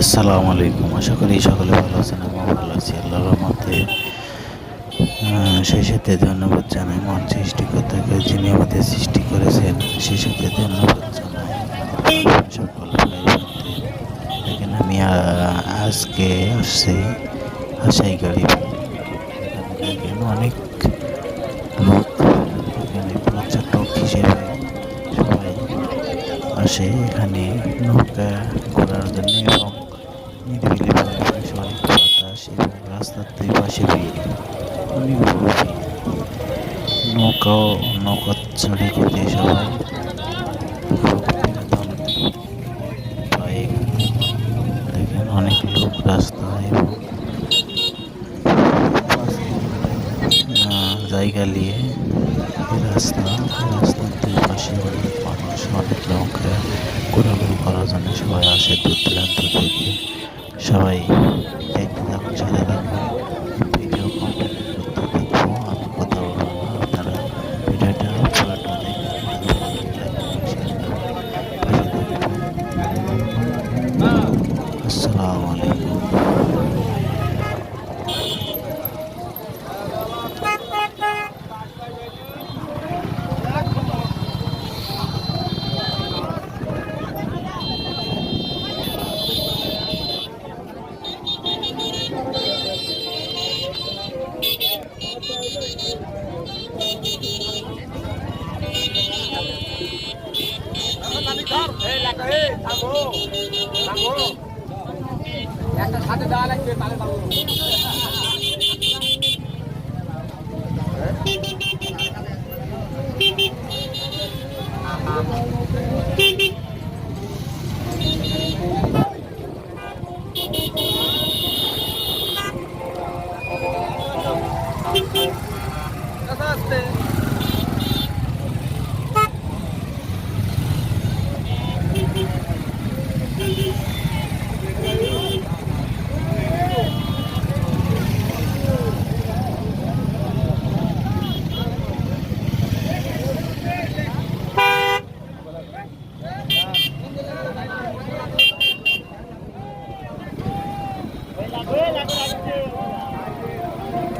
আসসালামু আলাইকুম। আশা করি সকলে ভালো আছেন, আমিও ভালো আছি। আল্লাহর রহমতে সেই সাথে ধন্যবাদ জানাই। মন সৃষ্টিকর্তাকে যিনি আমাদের সৃষ্টি করেছেন, সেই সাথে ধন্যবাদ জানাই। সকল দেখেন আমি আজকে আসছি আশাই গাড়ি দেখেন অনেক লোক। এখানে পর্যটক হিসেবে সবাই আসে। এখানে নৌকা ঘোরার জন্য এবং নিরিবিলি পরিবেশ অনেক বাতাস এবং রাস্তার দুই পাশে ভিড় অনেক বড় ভিড় নৌকাও নৌকা চড়ে যেতে সবাই এখানে। দেখেন অনেক লোক রাস্তা এবং জায়গা নিয়ে রাস্তা রাস্তার দুই পাশে অনেক মানুষ, অনেক লোক ঘোরাঘুরি করার জন্য সবাই আসে দূর দূরান্ত থেকে সবাই দেখতে ভিডিও কন্টেন্ট করতে থাকব আসসালামু আলাইকুম। একটা সাথে দেওয়া লাগবে তাহলে পাবো Namaste.